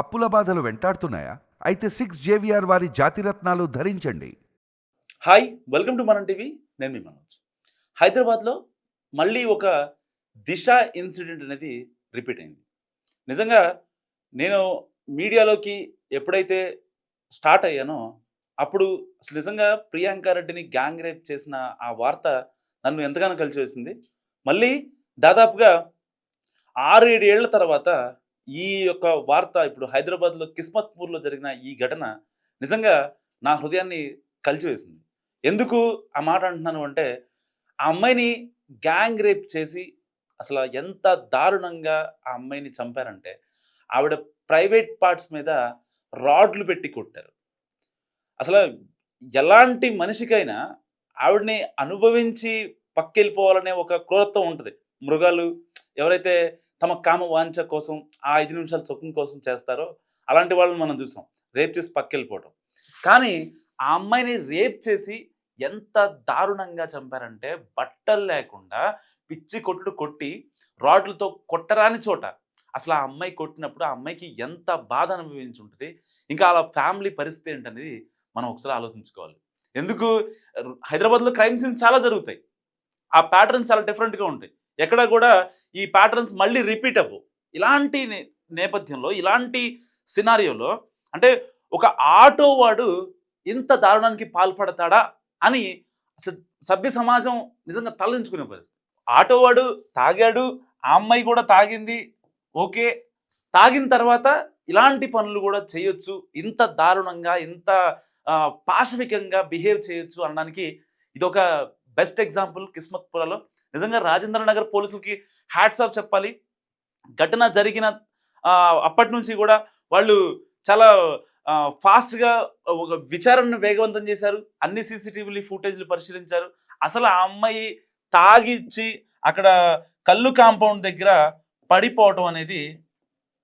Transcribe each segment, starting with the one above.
అప్పుల బాధలు వెంటాడుతున్నాయా? అయితే సిక్స్ జేవిఆర్ వారి జాతిరత్నాలు ధరించండి. Hi welcome to Manam TV. నేను మీ మనోజ్. హైదరాబాద్లో మళ్ళీ ఒక దిశ ఇన్సిడెంట్ అనేది రిపీట్ అయింది. నిజంగా నేను మీడియాలోకి ఎప్పుడైతే స్టార్ట్ అయ్యానో అప్పుడు అసలు నిజంగా ప్రియాంక రెడ్డిని గ్యాంగ్ రేప్ చేసిన ఆ వార్త నన్ను ఎంతగానో కలిసి వేసింది మళ్ళీ దాదాపుగా ఆరు ఏడు ఏళ్ళ తర్వాత ఈ యొక్క వార్త ఇప్పుడు హైదరాబాద్లో కిస్మత్పూర్లో జరిగిన ఈ ఘటన నిజంగా నా హృదయాన్ని కలిచివేసింది ఎందుకు ఆ మాట అంటున్నాను అంటే ఆ అమ్మాయిని గ్యాంగ్ రేప్ చేసి అసలు ఎంత దారుణంగా ఆ అమ్మాయిని చంపారంటే ఆవిడ ప్రైవేట్ పార్ట్స్ మీద రాడ్లు పెట్టి కొట్టారు. అసలు ఎలాంటి మనిషికైనా ఆవిడని అనుభవించి పక్కెళ్ళిపోవాలనే ఒక క్రూరత్వం ఉంటుంది. మృగాలు ఎవరైతే తమ కామ వాంఛ కోసం ఆ ఐదు నిమిషాల సుఖం కోసం చేస్తారో అలాంటి వాళ్ళని మనం చూసాం. రేప్ చేసి పక్కెళ్ళిపోవటం. కానీ ఆ అమ్మాయిని రేప్ చేసి ఎంత దారుణంగా చంపారంటే బట్టలు లేకుండా పిచ్చి కొట్లు కొట్టి రాడ్లతో కొట్టరాని చోట. అసలు ఆ అమ్మాయి కొట్టినప్పుడు ఆ అమ్మాయికి ఎంత బాధ అనుభవించి ఉంటుంది ఇంకా అలా ఫ్యామిలీ పరిస్థితి ఏంటనేది మనం ఒకసారి ఆలోచించుకోవాలి. ఎందుకు? హైదరాబాద్లో క్రైమ్ సీన్స్ చాలా జరుగుతాయి. ఆ ప్యాటర్న్ చాలా డిఫరెంట్గా ఉంటాయి. ఎక్కడ కూడా ఈ ప్యాటర్న్స్ మళ్ళీ రిపీట్ అవ్వు. ఇలాంటి నేపథ్యంలో ఇలాంటి సినారియోలో అంటే ఒక ఆటో వాడు ఇంత దారుణానికి పాల్పడతాడా అని సభ్య సమాజం నిజంగా తలదించుకునే పరిస్థితి. ఆటో వాడు తాగాడు ఆ అమ్మాయి కూడా తాగింది ఓకే. తాగిన తర్వాత ఇలాంటి పనులు కూడా చేయొచ్చు ఇంత దారుణంగా ఇంత పాశవికంగా బిహేవ్ చేయొచ్చు అనడానికి ఇదొక బెస్ట్ ఎగ్జాంపుల్ కిస్మత్పురలో నిజంగా రాజేంద్ర నగర్ పోలీసులకి హ్యాట్స్ ఆఫ్ చెప్పాలి. ఘటన జరిగిన అప్పటి నుంచి కూడా వాళ్ళు చాలా ఫాస్ట్గా ఒక విచారణను వేగవంతం చేశారు. అన్ని సీసీటీవీలు ఫుటేజ్లు పరిశీలించారు. అసలు ఆ అమ్మాయి తాగిచ్చి అక్కడ కళ్ళు కాంపౌండ్ దగ్గర పడిపోవటం అనేది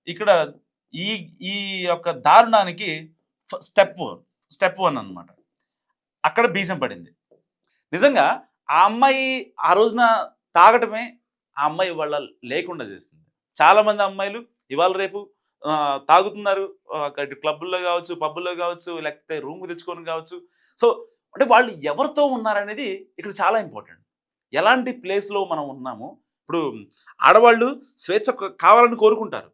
ఇక్కడ ఈ ఈ యొక్క దారుణానికి స్టెప్ స్టెప్ వన్ అన్నమాట. అక్కడ బీజం పడింది నిజంగా ఆ అమ్మాయి ఆ రోజున తాగటమే ఆ అమ్మాయి వాళ్ళ లేకుండా చేస్తుంది. చాలామంది అమ్మాయిలు ఇవాళ రేపు తాగుతున్నారు. అక్కడ క్లబ్బుల్లో కావచ్చు పబ్బుల్లో కావచ్చు లేకపోతే రూమ్ తెచ్చుకొని కావచ్చు. సో అంటే వాళ్ళు ఎవరితో ఉన్నారనేది ఇక్కడ చాలా ఇంపార్టెంట్. ఎలాంటి ప్లేస్లో మనం ఉన్నాము ఇప్పుడు ఆడవాళ్ళు స్వేచ్ఛ కావాలని కోరుకుంటారు.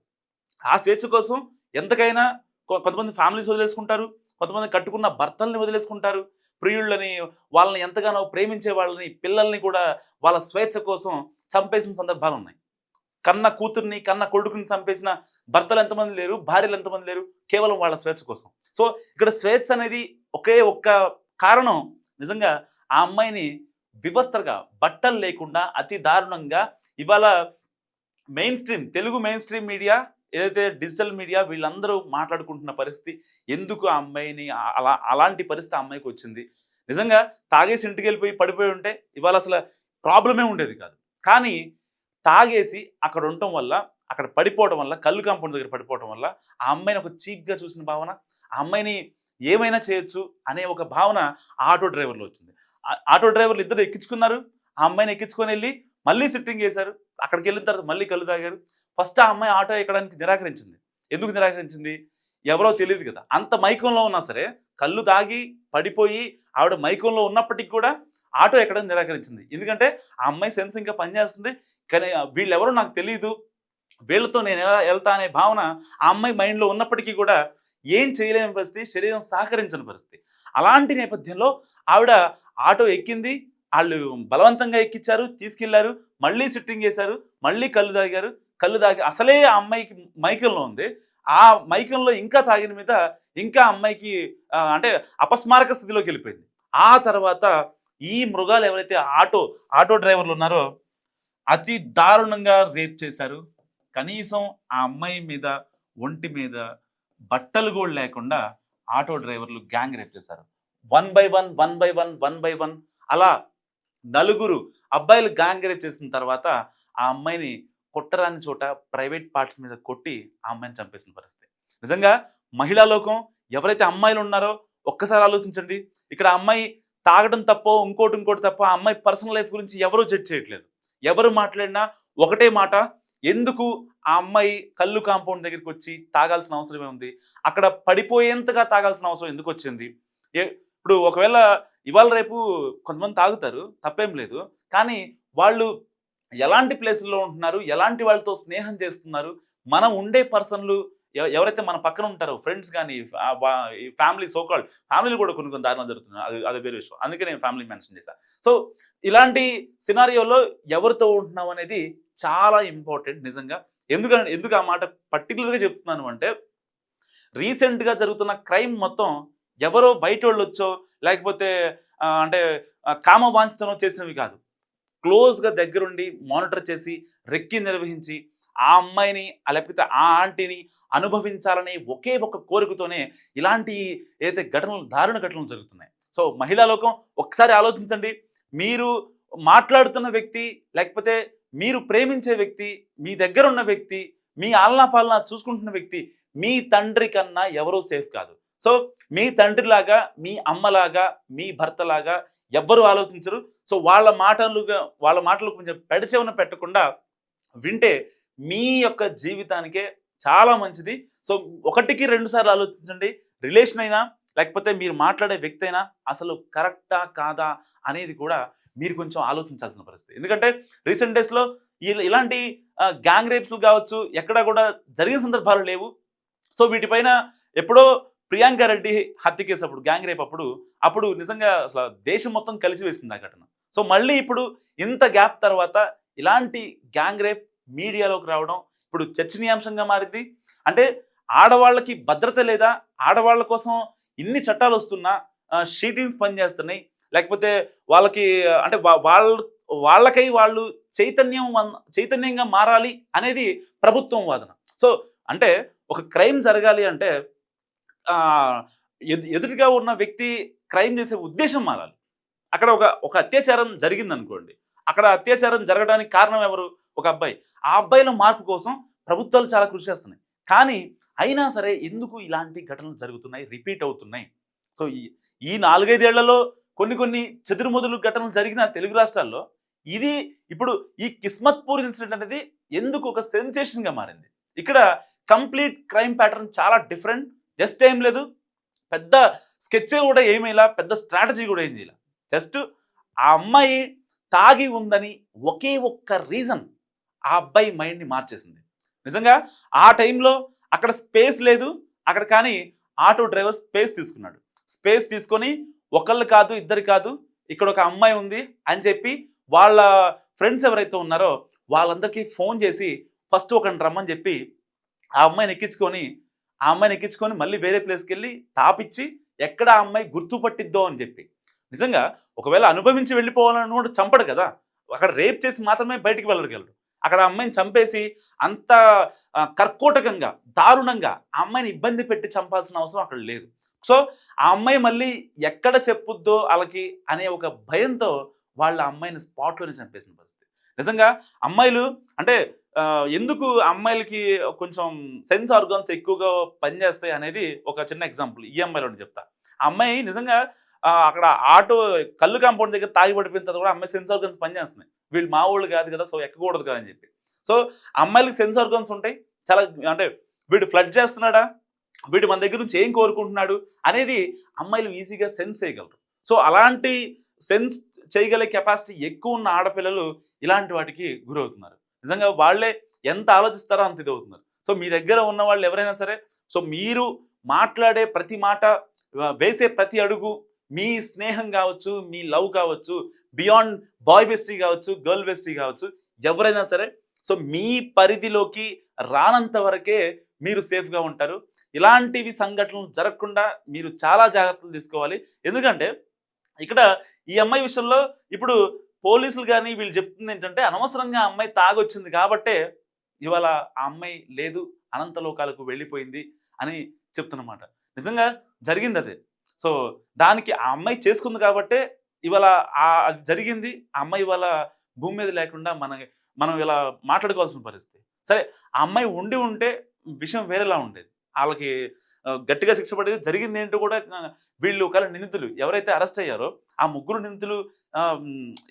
ఆ స్వేచ్ఛ కోసం ఎంతకైనా కొ- కొంతమంది ఫ్యామిలీస్ వదిలేసుకుంటారు. కొంతమంది కట్టుకున్న భర్తల్ని వదిలేసుకుంటారు. ప్రియుళ్ళని వాళ్ళని ఎంతగానో ప్రేమించే వాళ్ళని పిల్లల్ని కూడా వాళ్ళ స్వేచ్ఛ కోసం చంపేసిన సందర్భాలు ఉన్నాయి కన్న కూతుర్ని కన్న కొడుకుని చంపేసిన భర్తలు ఎంతమంది లేరు భార్యలు ఎంతమంది లేరు కేవలం వాళ్ళ స్వేచ్ఛ కోసం. సో ఇక్కడ స్వేచ్ఛ అనేది ఒకే ఒక్క కారణం. నిజంగా ఆ అమ్మాయిని వివస్త్రగా బట్టలు లేకుండా అతి దారుణంగా ఇవాళ main stream Telugu main stream media ఏదైతే డిజిటల్ మీడియా వీళ్ళందరూ మాట్లాడుకుంటున్న పరిస్థితి ఎందుకు ఆ అమ్మాయిని అలా అలాంటి పరిస్థితి ఆ అమ్మాయికి వచ్చింది? నిజంగా తాగేసి ఇంటికి వెళ్ళిపోయి పడిపోయి ఉంటే ఇవాళ అసలు ప్రాబ్లమే ఉండేది కాదు. కానీ తాగేసి అక్కడ ఉండటం వల్ల అక్కడ పడిపోవడం వల్ల కళ్ళు కాంపౌండ్ దగ్గర పడిపోవడం వల్ల ఆ అమ్మాయిని ఒక చీప్గా చూసిన భావన ఆ అమ్మాయిని ఏమైనా చేయొచ్చు అనే ఒక భావన ఆటో డ్రైవర్లో వచ్చింది. ఆ ఆటో డ్రైవర్లు ఇద్దరు ఎక్కించుకున్నారు. ఆ అమ్మాయిని ఎక్కించుకొని వెళ్ళి మళ్ళీ సిట్టింగ్ చేశారు. అక్కడికి వెళ్ళిన తర్వాత మళ్ళీ కళ్ళు తాగారు. ఫస్ట్ ఆ అమ్మాయి ఆటో ఎక్కడానికి నిరాకరించింది. ఎందుకు నిరాకరించింది? ఎవరో తెలియదు కదా. అంత మైకంలో ఉన్నా సరే కళ్ళు తాగి పడిపోయి ఆవిడ మైకంలో ఉన్నప్పటికీ కూడా ఆటో ఎక్కడం నిరాకరించింది. ఎందుకంటే ఆ అమ్మాయి సెన్స్ ఇంకా పనిచేస్తుంది. కానీ వీళ్ళెవరో నాకు తెలియదు వీళ్ళతో నేను ఎలా వెళ్తా అనే భావన ఆ అమ్మాయి మైండ్లో ఉన్నప్పటికీ కూడా ఏం చేయలేని పరిస్థితి శరీరం సహకరించని పరిస్థితి. అలాంటి నేపథ్యంలో ఆవిడ ఆటో ఎక్కింది. వాళ్ళు బలవంతంగా ఎక్కించారు తీసుకెళ్ళారు. మళ్ళీ సిట్టింగ్ చేశారు. మళ్ళీ కళ్ళు తాగారు. కళ్ళు తాగి అసలే ఆ అమ్మాయికి మైకంలో ఉంది. ఆ మైకంలో ఇంకా తాగిన మీద ఇంకా అమ్మాయికి అంటే అపస్మారక స్థితిలోకి వెళ్ళిపోయింది. ఆ తర్వాత ఈ మృగాలు ఎవరైతే ఆటో ఆటో డ్రైవర్లు ఉన్నారో అతి దారుణంగా రేప్ చేశారు. కనీసం ఆ అమ్మాయి మీద ఒంటి మీద బట్టలు కూడా లేకుండా ఆటో డ్రైవర్లు గ్యాంగ్ రేప్ చేశారు. One by one one by one one by one అలా నలుగురు అబ్బాయిలు గ్యాంగ్ రేప్ చేసిన తర్వాత ఆ అమ్మాయిని కొట్టరాని చోట ప్రైవేట్ పార్ట్స్ మీద కొట్టి ఆ అమ్మాయిని చంపేసిన పరిస్థితి. నిజంగా మహిళా లోకం ఎవరైతే అమ్మాయిలు ఉన్నారో ఒక్కసారి ఆలోచించండి. ఇక్కడ అమ్మాయి తాగడం తప్పో ఇంకోటి ఇంకోటి తప్ప ఆ అమ్మాయి పర్సనల్ లైఫ్ గురించి ఎవరూ జడ్జ్ చేయట్లేదు. ఎవరు మాట్లాడినా ఒకటే మాట ఎందుకు ఆ అమ్మాయి కళ్ళు కాంపౌండ్ దగ్గరికి వచ్చి తాగాల్సిన అవసరమే ఉంది? అక్కడ పడిపోయేంతగా తాగాల్సిన అవసరం ఎందుకు వచ్చింది? ఏ- ఇప్పుడు ఒకవేళ ఇవాళ రేపు కొంతమంది తాగుతారు తప్పేం లేదు. కానీ వాళ్ళు ఎలాంటి ప్లేసుల్లో ఉంటున్నారు? ఎలాంటి వాళ్ళతో స్నేహం చేస్తున్నారు? మనం ఉండే పర్సన్లు ఎవరైతే మన పక్కన ఉంటారో ఫ్రెండ్స్ కానీ ఫ్యామిలీ సోకాల్డ్ ఫ్యామిలీ కూడా కొన్ని కొన్ని దారుణాలు జరుగుతున్నాయి. అది అది వేరే విషయం. అందుకే నేను ఫ్యామిలీ మెన్షన్ చేశాను సో ఇలాంటి సినారియోలో ఎవరితో ఉంటున్నాం అనేది చాలా ఇంపార్టెంట్ నిజంగా. ఎందుకంటే ఎందుకు ఆ మాట పర్టికులర్గా చెప్తున్నాను అంటే రీసెంట్గా జరుగుతున్న క్రైమ్ మొత్తం ఎవరో బయట వాళ్ళు వచ్చో లేకపోతే అంటే కామ వాంఛితనో చేసినవి కాదు. క్లోజ్గా దగ్గరుండి మానిటర్ చేసి రెక్కి నిర్వహించి ఆ అమ్మాయిని లేకపోతే ఆ ఆంటీని అనుభవించాలనే ఒకే ఒక కోరికతోనే ఇలాంటి ఏదైతే ఘటనలు దారుణ ఘటనలు జరుగుతున్నాయి. సో మహిళా లోకం ఒకసారి ఆలోచించండి. మీరు మాట్లాడుతున్న వ్యక్తి లేకపోతే మీరు ప్రేమించే వ్యక్తి మీ దగ్గర ఉన్న వ్యక్తి మీ ఆలనా పాలన చూసుకుంటున్న వ్యక్తి మీ తండ్రి కన్నా ఎవరూ సేఫ్ కాదు. సో మీ తండ్రిలాగా మీ అమ్మలాగా మీ భర్తలాగా ఎవ్వరు ఆలోచించరు. సో వాళ్ళ మాటలుగా వాళ్ళ మాటలు కొంచెం పెడచెవున పెట్టకుండా వింటే మీ యొక్క జీవితానికే చాలా మంచిది. సో ఒకటికి రెండు సార్లు ఆలోచించండి. రిలేషన్ అయినా లేకపోతే మీరు మాట్లాడే వ్యక్తి అయినా అసలు కరెక్టా కాదా అనేది కూడా మీరు కొంచెం ఆలోచించాల్సిన పరిస్థితి. ఎందుకంటే రీసెంట్ డేస్లో ఇలాంటి గ్యాంగ్ రేప్స్లు కావచ్చు ఎక్కడా కూడా జరిగిన సందర్భాలు లేవు. సో వీటిపైన ఎప్పుడో ప్రియాంక రెడ్డి హత్య కేసు అప్పుడు గ్యాంగ్ రేప్ అప్పుడు అప్పుడు నిజంగా అసలు దేశం మొత్తం కలిసి వేసింది ఆ ఘటన. సో మళ్ళీ ఇప్పుడు ఇంత గ్యాప్ తర్వాత ఇలాంటి గ్యాంగ్ రేప్ మీడియాలోకి రావడం ఇప్పుడు చర్చనీయాంశంగా మారింది. అంటే ఆడవాళ్ళకి భద్రత లేదా ఆడవాళ్ళ కోసం ఇన్ని చట్టాలు వస్తున్నా షీటింగ్స్ పనిచేస్తున్నాయి లేకపోతే వాళ్ళకి అంటే వాళ్ళ వాళ్ళకై వాళ్ళు చైతన్యం చైతన్యంగా మారాలి అనేది ప్రభుత్వం వాదన. సో అంటే ఒక క్రైమ్ జరగాలి అంటే ఎదురుగా ఉన్న వ్యక్తి క్రైమ్ చేసే ఉద్దేశం మారాలి. అక్కడ ఒక ఒక అత్యాచారం జరిగింది అనుకోండి అక్కడ అత్యాచారం జరగడానికి కారణం ఎవరు? ఒక అబ్బాయి. ఆ అబ్బాయిల మార్పు కోసం ప్రభుత్వాలు చాలా కృషి చేస్తున్నాయి. కానీ అయినా సరే ఎందుకు ఇలాంటి ఘటనలు జరుగుతున్నాయి రిపీట్ అవుతున్నాయి? సో ఈ ఈ నాలుగైదేళ్ళలో కొన్ని కొన్ని చెదురుమదులు ఘటనలు జరిగిన తెలుగు రాష్ట్రాల్లో ఇది ఇప్పుడు ఈ కిస్మత్పూర్ ఇన్సిడెంట్ అనేది ఎందుకు ఒక సెన్సేషన్గా మారింది? ఇక్కడ కంప్లీట్ క్రైమ్ ప్యాటర్న్ చాలా డిఫరెంట్. జస్ట్ ఏం లేదు. పెద్ద స్కెచ్ కూడా ఏమేలా పెద్ద స్ట్రాటజీ కూడా ఏం చేయాల. జస్ట్ ఆ అమ్మాయి తాగి ఉందని ఒకే ఒక్క రీజన్ ఆ అబ్బాయి మైండ్ని మార్చేసింది. నిజంగా ఆ టైంలో అక్కడ స్పేస్ లేదు. అక్కడ కానీ ఆటో డ్రైవర్ స్పేస్ తీసుకున్నాడు. స్పేస్ తీసుకొని ఒకళ్ళు కాదు ఇద్దరు కాదు ఇక్కడ ఒక అమ్మాయి ఉంది అని చెప్పి వాళ్ళ ఫ్రెండ్స్ ఎవరైతే ఉన్నారో వాళ్ళందరికీ ఫోన్ చేసి ఫస్ట్ ఒకరిని రమ్మని చెప్పి ఆ అమ్మాయిని ఎక్కించుకొని ఆ అమ్మాయిని ఎక్కించుకొని మళ్ళీ వేరే ప్లేస్కి వెళ్ళి తాపిచ్చి ఎక్కడ ఆ అమ్మాయి గుర్తుపట్టిద్దో అని చెప్పి. నిజంగా ఒకవేళ అనుభవించి వెళ్ళిపోవాలని కూడా చంపడు కదా. అక్కడ రేప్ చేసి మాత్రమే బయటికి వెళ్ళగలడు. అక్కడ అమ్మాయిని చంపేసి అంత కర్కోటకంగా దారుణంగా ఆ అమ్మాయిని ఇబ్బంది పెట్టి చంపాల్సిన అవసరం అక్కడ లేదు. సో ఆ అమ్మాయి మళ్ళీ ఎక్కడ చెప్పుద్దో వాళ్ళకి అనే ఒక భయంతో వాళ్ళ అమ్మాయిని స్పాట్లోనే చంపేసిన పరిస్థితి. నిజంగా అమ్మాయిలు అంటే ఎందుకు అమ్మాయిలకి కొంచెం సెన్స్ ఆర్గాన్స్ ఎక్కువగా పనిచేస్తాయి అనేది ఒక చిన్న ఎగ్జాంపుల్ ఈ అమ్మాయిలో చెప్తా. అమ్మాయి నిజంగా అక్కడ ఆటో కళ్ళు కాంపౌండ్ దగ్గర తాగి పడిపోయిన తర్వాత కూడా అమ్మాయి సెన్స్ ఆర్గన్స్ పనిచేస్తున్నాయి వీళ్ళు మా వాళ్ళు కాదు కదా సో ఎక్కకూడదు కదా అని చెప్పి. సో అమ్మాయిలకి సెన్స్ ఆర్గన్స్ ఉంటాయి. చాలా అంటే వీడు ఫ్లడ్ చేస్తున్నాడా? వీడు మన దగ్గర నుంచి ఏం కోరుకుంటున్నాడు? అనేది అమ్మాయిలు ఈజీగా సెన్స్ చేయగలరు. సో అలాంటి సెన్స్ చేయగల కెపాసిటీ ఎక్కువ ఉన్న ఆడపిల్లలు ఇలాంటి వాటికి గురవుతున్నారు. నిజంగా వాళ్ళే ఎంత ఆలోచిస్తారో అంత ఇది అవుతున్నారు. సో మీ దగ్గర ఉన్న వాళ్ళు ఎవరైనా సరే సో మీరు మాట్లాడే ప్రతి మాట వేసే ప్రతి అడుగు మీ స్నేహం కావచ్చు మీ లవ్ కావచ్చు బియాండ్ బాయ్ బెస్టీ కావచ్చు గర్ల్ బెస్టీ కావచ్చు ఎవరైనా సరే సో మీ పరిధిలోకి రానంత వరకే మీరు సేఫ్గా ఉంటారు. ఇలాంటివి సంఘటనలు జరగకుండా మీరు చాలా జాగ్రత్తలు తీసుకోవాలి. ఎందుకంటే ఇక్కడ ఈ అమ్మాయి విషయంలో ఇప్పుడు పోలీసులు కానీ వీళ్ళు చెప్తుంది ఏంటంటే అనవసరంగా ఆ అమ్మాయి తాగొచ్చింది కాబట్టే ఇవాళ ఆ అమ్మాయి లేదు అనంతలోకాలకు వెళ్ళిపోయింది అని చెప్తున్నమాట. నిజంగా జరిగింది అదే. సో దానికి ఆ అమ్మాయి చేసుకుంది కాబట్టే ఇవాళ ఆ అది జరిగింది. ఆ అమ్మాయి ఇవాళ భూమి మీద లేకుండా మన మనం ఇలా మాట్లాడుకోవాల్సిన పరిస్థితి. సరే ఆ అమ్మాయి ఉండి ఉంటే విషయం వేరేలా ఉండేది. వాళ్ళకి గట్టిగా శిక్ష పడేది జరిగింది ఏంటో కూడా వీళ్ళు ఒకవేళ నిందితులు ఎవరైతే అరెస్ట్ అయ్యారో ఆ ముగ్గురు నిందితులు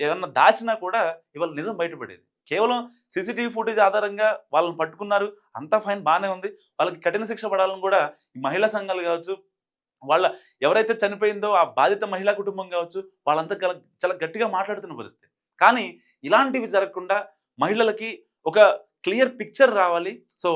ఏమన్నా దాచినా కూడా ఇవాళ నిజం బయటపడేది. కేవలం సీసీటీవీ ఫుటేజ్ ఆధారంగా వాళ్ళని పట్టుకున్నారు అంతా ఫైన్ బాగానే ఉంది. వాళ్ళకి కఠిన శిక్ష పడాలని కూడా ఈ మహిళా సంఘాలు కావచ్చు వాళ్ళ ఎవరైతే చనిపోయిందో ఆ బాధిత మహిళా కుటుంబం కావచ్చు వాళ్ళంతా చాలా గట్టిగా మాట్లాడుతున్న పరిస్థితి. కానీ ఇలాంటివి జరగకుండా మహిళలకి ఒక క్లియర్ పిక్చర్ రావాలి. సో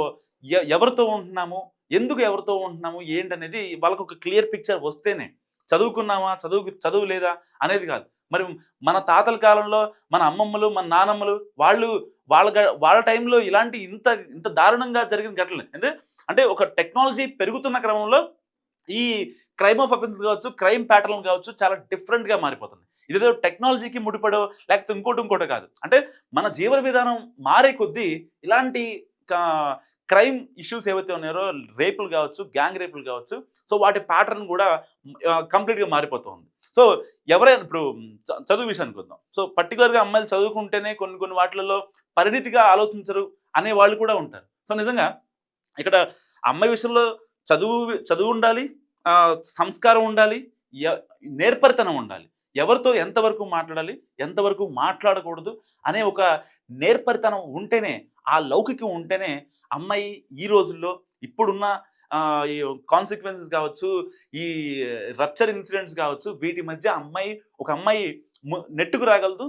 ఎవరితో ఉంటున్నాము ఎందుకు ఎవరితో ఉంటున్నాము? ఏంటనేది వాళ్ళకు ఒక క్లియర్ పిక్చర్ వస్తేనే. చదువుకున్నామా? చదువు చదువు లేదా? అనేది కాదు. మరి మన తాతల కాలంలో మన అమ్మమ్మలు మన నానమ్మలు వాళ్ళు వాళ్ళ గ- వాళ్ళ టైంలో ఇలాంటి ఇంత ఇంత దారుణంగా జరిగిన ఘటనలు ఎందుకంటే అంటే ఒక టెక్నాలజీ పెరుగుతున్న క్రమంలో ఈ క్రైమ్ ఆఫ్ అఫెన్స్ కావచ్చు క్రైమ్ ప్యాటర్న్ కావచ్చు చాలా డిఫరెంట్గా మారిపోతుంది ఇదేదో టెక్నాలజీకి ముడిపడో లేకపోతే ఇంకోటి ఇంకోటి కాదు. అంటే మన జీవన విధానం మారే కొద్దీ ఇలాంటి క్రైమ్ ఇష్యూస్ ఏవైతే ఉన్నాయో రేపులు కావచ్చు గ్యాంగ్ రేపులు కావచ్చు సో వాటి ప్యాటర్న్ కూడా కంప్లీట్గా మారిపోతుంది. సో ఎవరైనా ఇప్పుడు చ- చదువు విషయానికి వద్దాం. సో పర్టికులర్గా అమ్మాయిలు చదువుకుంటేనే కొన్ని కొన్ని వాటిలలో పరిణితిగా ఆలోచించరు అనే వాళ్ళు కూడా ఉంటారు. సో నిజంగా ఇక్కడ అమ్మాయి విషయంలో చదువు చదువు ఉండాలి సంస్కారం ఉండాలి ఎ- నేర్పరితనం ఉండాలి. ఎవరితో ఎంతవరకు మాట్లాడాలి ఎంతవరకు మాట్లాడకూడదు అనే ఒక నేర్పరితనం ఉంటేనే ఆ లౌకికం ఉంటేనే అమ్మాయి ఈ రోజుల్లో ఇప్పుడున్న ఈ కాన్సిక్వెన్సెస్ కావచ్చు ఈ రప్చర్ ఇన్సిడెంట్స్ కావచ్చు వీటి మధ్య అమ్మాయి ఒక అమ్మాయి నెట్టుకు రాగలదు.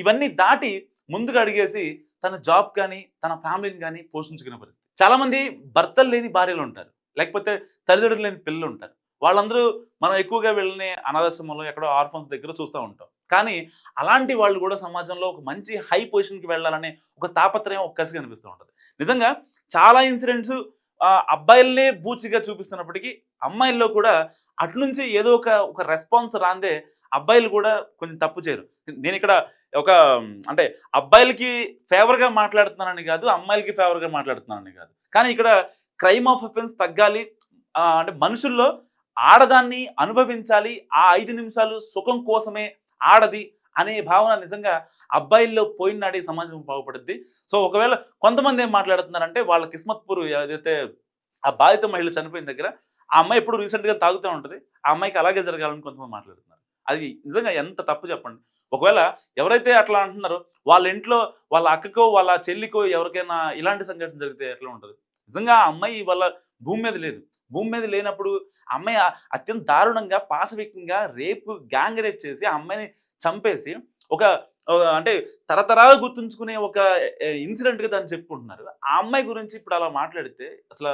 ఇవన్నీ దాటి ముందుకు అడిగేసి తన జాబ్ కానీ తన ఫ్యామిలీని కానీ పోషించుకునే పరిస్థితి. చాలామంది భర్తలు లేని భార్యలు ఉంటారు. లేకపోతే తల్లిదండ్రులు లేని పిల్లలు ఉంటారు. వాళ్ళందరూ మనం ఎక్కువగా వెళ్ళిన అనాథాశ్రమంలో ఎక్కడో ఆర్ఫన్స్ దగ్గర చూస్తూ ఉంటాం. కానీ అలాంటి వాళ్ళు కూడా సమాజంలో ఒక మంచి హై పొజిషన్కి వెళ్ళాలనే ఒక తాపత్రయం ఒక్కసిగా అనిపిస్తూ కనిపిస్తూ ఉంటుంది. నిజంగా చాలా ఇన్సిడెంట్స్ అబ్బాయిలనే బూచిగా చూపిస్తున్నప్పటికీ అమ్మాయిల్లో కూడా అట్నుంచి ఏదో ఒక ఒక రెస్పాన్స్ రాందే అబ్బాయిలు కూడా కొంచెం తప్పు చేయరు. నేను ఇక్కడ ఒక అంటే అబ్బాయిలకి ఫేవర్గా మాట్లాడుతున్నానని కాదు అమ్మాయిలకి ఫేవర్గా మాట్లాడుతున్నానని కాదు. కానీ ఇక్కడ క్రైమ్ ఆఫ్ అఫెన్స్ తగ్గాలి అంటే మనుషుల్లో ఆడదాన్ని అనుభవించాలి ఆ ఐదు నిమిషాలు సుఖం కోసమే ఆడది అనే భావన నిజంగా అబ్బాయిల్లో పోయినాడే సమాజం బాగుపడుద్ది. సో ఒకవేళ కొంతమంది ఏం మాట్లాడుతున్నారంటే వాళ్ళ కిస్మత్పూర్ ఏదైతే ఆ బాధిత మహిళ చనిపోయిన దగ్గర ఆ అమ్మాయి ఎప్పుడు రీసెంట్గా తాగుతూ ఉంటుంది ఆ అమ్మాయికి అలాగే జరగాలని కొంతమంది మాట్లాడుతున్నారు. అది నిజంగా ఎంత తప్పు చెప్పండి. ఒకవేళ ఎవరైతే అట్లా అంటున్నారో వాళ్ళ ఇంట్లో వాళ్ళ అక్కకో వాళ్ళ చెల్లికో ఎవరికైనా ఇలాంటి సంఘటన జరిగితే ఎట్లా ఉంటుంది? నిజంగా ఆ అమ్మాయి వాళ్ళ భూమి మీద లేదు. భూమి మీద లేనప్పుడు అమ్మాయి అత్యంత దారుణంగా పాశవికంగా రేపు గ్యాంగ్ రేప్ చేసి ఆ అమ్మాయిని చంపేసి ఒక అంటే తరతరాలు గుర్తుంచుకునే ఒక ఇన్సిడెంట్గా దాన్ని చెప్పుకుంటున్నారు. ఆ అమ్మాయి గురించి ఇప్పుడు అలా మాట్లాడితే అసలు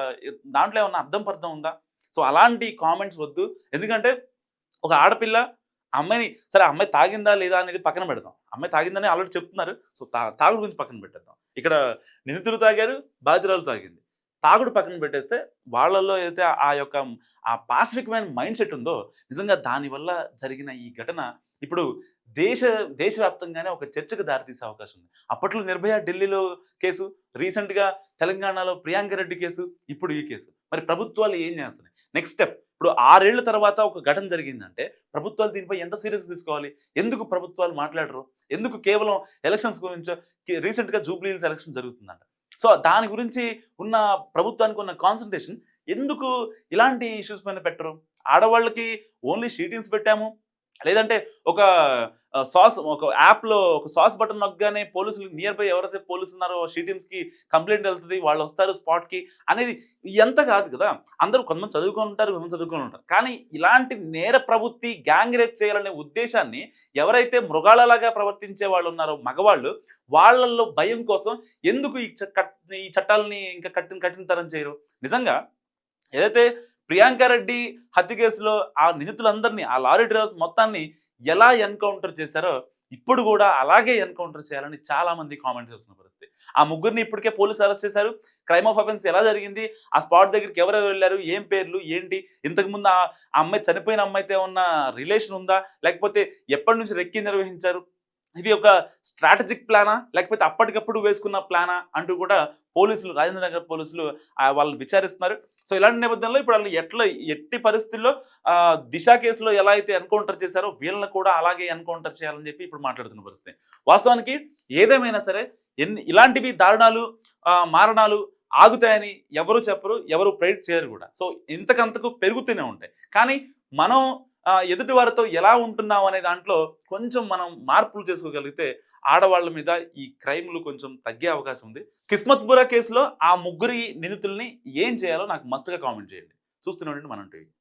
దాంట్లో ఏమన్నా అర్థం పర్థం ఉందా? సో అలాంటి కామెంట్స్ వద్దు. ఎందుకంటే ఒక ఆడపిల్ల అమ్మాయిని సరే ఆ అమ్మాయి తాగిందా లేదా అనేది పక్కన పెడదాం. అమ్మాయి తాగిందని ఆల్రెడీ చెప్తున్నారు. సో తా తాగుడు గురించి పక్కన పెట్టేద్దాం. ఇక్కడ నిందితులు తాగారు బాధితురాలు తాగింది. తాగుడు పక్కన పెట్టేస్తే వాళ్ళల్లో ఏదైతే ఆ యొక్క ఆ పాసిఫికమైన మైండ్ సెట్ ఉందో నిజంగా దానివల్ల జరిగిన ఈ ఘటన ఇప్పుడు దేశ దేశవ్యాప్తంగానే ఒక చర్చకు దారితీసే అవకాశం ఉంది. అప్పట్లో నిర్భయ ఢిల్లీలో కేసు రీసెంట్గా తెలంగాణలో ప్రియాంక రెడ్డి కేసు ఇప్పుడు ఈ కేసు. మరి ప్రభుత్వాలు ఏం చేస్తున్నాయి? నెక్స్ట్ స్టెప్ ఇప్పుడు ఆరేళ్ళ తర్వాత ఒక ఘటన జరిగిందంటే ప్రభుత్వాలు దీనిపై ఎంత సీరియస్ తీసుకోవాలి? ఎందుకు ప్రభుత్వాలు మాట్లాడరు? ఎందుకు కేవలం ఎలక్షన్స్ గురించో రీసెంట్గా జూబ్లీ హిల్స్ ఎలక్షన్ జరుగుతుందంట. సో దాని గురించి ఉన్న ప్రభుత్వానికి ఉన్న కాన్సన్ట్రేషన్ ఎందుకు ఇలాంటి ఇష్యూస్ పైన పెట్టరు? ఆడవాళ్ళకి ఓన్లీ షీటింగ్స్ పెట్టాము. లేదంటే ఒక సాస్ ఒక యాప్లో ఒక సాస్ బటన్ నొక్కగానే పోలీసులు నియర్ బై ఎవరైతే పోలీసులు ఉన్నారో షీటింగ్స్కి కంప్లైంట్ వెళ్తుంది వాళ్ళు వస్తారు స్పాట్కి అనేది ఎంత కాదు కదా. అందరూ కొంతమంది చదువుకొని ఉంటారు కొంతమంది చదువుకొని ఉంటారు. కానీ ఇలాంటి నేర ప్రవృత్తి గ్యాంగ్ రేప్ చేయాలనే ఉద్దేశాన్ని ఎవరైతే మృగాలలాగా ప్రవర్తించే వాళ్ళు ఉన్నారో మగవాళ్ళు వాళ్ళల్లో భయం కోసం ఎందుకు ఈ ఈ చట్టాలని ఇంకా కట్టిన కఠినతరం చేయరు? నిజంగా ఏదైతే ప్రియాంక రెడ్డి హత్య కేసులో ఆ నిందితులందరినీ ఆ లారీ డ్రైవర్స్ మొత్తాన్ని ఎలా ఎన్కౌంటర్ చేశారో ఇప్పుడు కూడా అలాగే ఎన్కౌంటర్ చేయాలని చాలా మంది కామెంట్ చేస్తున్న పరిస్థితి. ఆ ముగ్గురిని ఇప్పటికే పోలీసులు అరెస్ట్ చేశారు. క్రైమ్ ఆఫ్ అఫెన్స్ ఎలా జరిగింది? ఆ స్పాట్ దగ్గరికి ఎవరెవరు వెళ్ళారు? ఏం పేర్లు? ఏంటి? ఇంతకుముందు ఆ అమ్మాయి చనిపోయిన అమ్మాయితో ఉన్న రిలేషన్ ఉందా? లేకపోతే ఎప్పటి నుంచి రెక్కి నిర్వహించారు? ఇది ఒక స్ట్రాటజిక్ ప్లానా లేకపోతే అప్పటికప్పుడు వేసుకున్న ప్లానా అంటూ కూడా పోలీసులు రాజేంద్ర నగర్ పోలీసులు వాళ్ళు వాళ్ళని విచారిస్తున్నారు. సో ఇలాంటి నేపథ్యంలో ఇప్పుడు వాళ్ళు ఎట్లా ఎట్టి పరిస్థితుల్లో దిశ కేసులో ఎలా అయితే ఎన్కౌంటర్ చేశారో వీళ్ళని కూడా అలాగే ఎన్కౌంటర్ చేయాలని చెప్పి ఇప్పుడు మాట్లాడుతున్న పరిస్థితి. వాస్తవానికి ఏదేమైనా సరే ఎన్ని ఇలాంటివి దారుణాలు మారణాలు ఆగుతాయని ఎవరు చెప్పరు ఎవరు ప్రైడ్ చేయరు కూడా. సో ఇంతకంతకు పెరుగుతూనే ఉంటాయి. కానీ మనం ఎదుటి వారితో ఎలా ఉంటున్నాం అనే దాంట్లో కొంచెం మనం మార్పులు చేసుకోగలిగితే ఆడవాళ్ళ మీద ఈ క్రైమ్లు కొంచెం తగ్గే అవకాశం ఉంది. కిస్మత్పురా కేసులో ఆ ముగ్గురి నిందితుల్ని ఏం చేయాలో నాకు మస్ట్గా కామెంట్ చేయండి. చూస్తున్నాండి మనం టీవీ